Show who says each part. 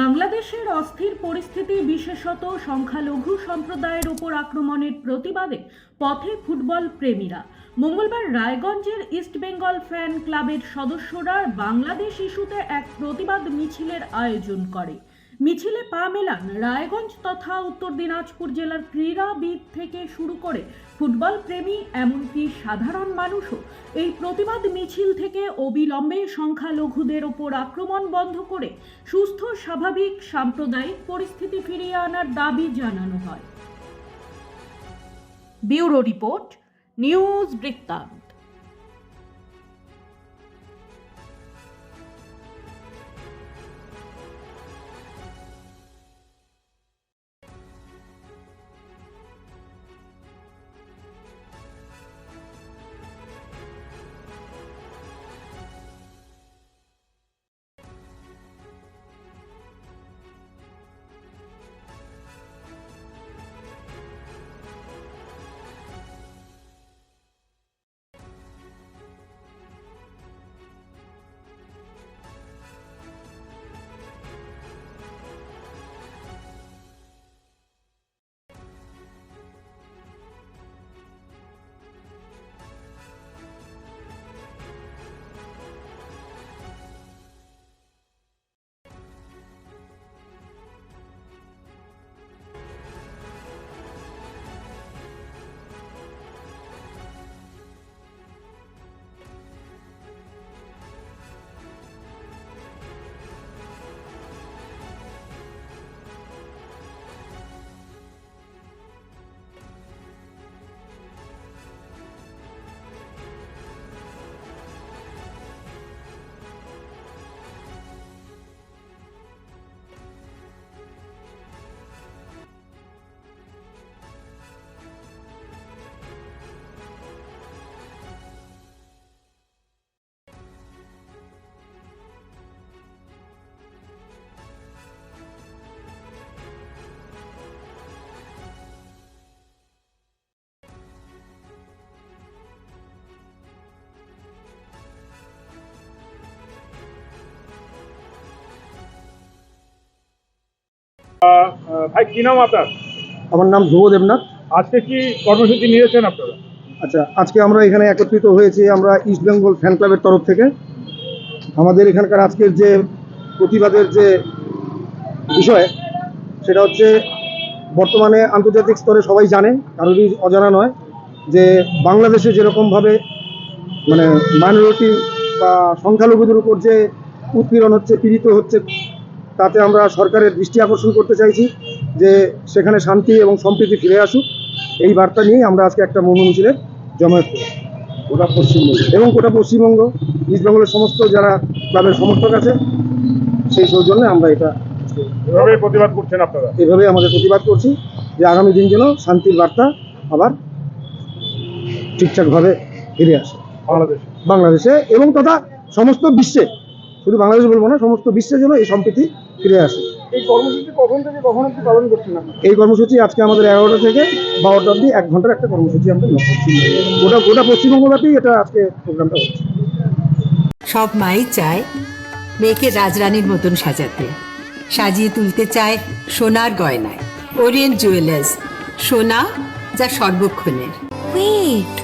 Speaker 1: বাংলাদেশের অস্থির পরিস্থিতি বিশেষত সংখ্যালঘু সম্প্রদায়ের উপর আক্রমণের প্রতিবাদে পথে ফুটবল প্রেমীরা। মঙ্গলবার রায়গঞ্জের ইস্টবেঙ্গল ফ্যান ক্লাবের সদস্যরা বাংলাদেশ ইস্যুতে এক প্রতিবাদ মিছিলের আয়োজন করে। মিছিলে পা মেলান রায়গঞ্জ তথা উত্তর দিনাজপুর জেলার ক্রীড়াবিদ থেকে শুরু করে ফুটবল প্রেমী, এমনকি সাধারণ মানুষও এই প্রতিবাদ মিছিল থেকে অবিলম্বে সংখ্যালঘুদের ওপর আক্রমণ বন্ধ করে সুস্থ, স্বাভাবিক, সাম্প্রদায়িক পরিস্থিতি ফিরিয়ে আনার দাবি জানানো হয়। ব্যুরো রিপোর্ট, নিউজ বৃত্তান্ত।
Speaker 2: ভাই কি নাম আপনার?
Speaker 3: আমার নাম ধ্রুব দেবনাথ।
Speaker 2: আজকে কি কর্মসূচি নিয়েছেন আপনারা?
Speaker 3: আচ্ছা আজকে আমরা এখানে একত্রিত হয়েছি আমরা ইস্ট বেঙ্গল ফ্যান ক্লাবের তরফ থেকে। আমাদের এখানকার আজকের যে প্রতিবাদের যে বিষয় সেটা হচ্ছে বর্তমানে আন্তর্জাতিক স্তরে সবাই জানে কারোরই অজানা নয় যে বাংলাদেশে যেরকমভাবে মানে মাইনরিটি বা সংখ্যালঘুদের উপর যে উৎপীড়ন হচ্ছে পীড়িত হচ্ছে তাতে আমরা সরকারের দৃষ্টি আকর্ষণ করতে চাইছি যে সেখানে শান্তি এবং সম্প্রীতি ফিরে আসুক। এই বার্তা নিয়েই আমরা আজকে একটা মৌন মিছিলে জমায়েত করি। গোটা পশ্চিমবঙ্গ। এবং গোটা পশ্চিমবঙ্গ ইস্টবেঙ্গলের সমস্ত যারা ক্লাবের সমর্থক আছে সেই সৌজন্যে আমরা এটা
Speaker 2: এভাবে প্রতিবাদ করছেন আপনারা?
Speaker 3: এভাবে আমাদের প্রতিবাদ করছি যে আগামী দিন যেন শান্তির বার্তা আবার ঠিকঠাকভাবে ফিরে আসে।
Speaker 2: বাংলাদেশে।
Speaker 3: বাংলাদেশে এবং তথা সমস্ত বিশ্বে। শুধু বাংলাদেশ বলব না সমস্ত বিশ্বের জন্য এই সম্প্রীতি ফিরে আসে।
Speaker 2: এই কর্মসূচি কখন থেকে কখন অব্দি পালন করছেন
Speaker 3: এই কর্মসূচি আজকে আমাদের এগারোটা থেকে বারোটা অব্দি এক ঘণ্টার একটা কর্মসূচি আমরা গোটা গোটা পশ্চিমবঙ্গব্যাপী এটা আজকে প্রোগ্রামটা হচ্ছে।
Speaker 4: সব মাই চায় মেয়েকে রাজরানীর মতন সাজাতে। সাজিয়ে তুলতে চায় সোনার গয়নায়। ওরিয়েন্ট জুয়েলার্স সোনা যা সর্বক্ষণের।
Speaker 5: Wait.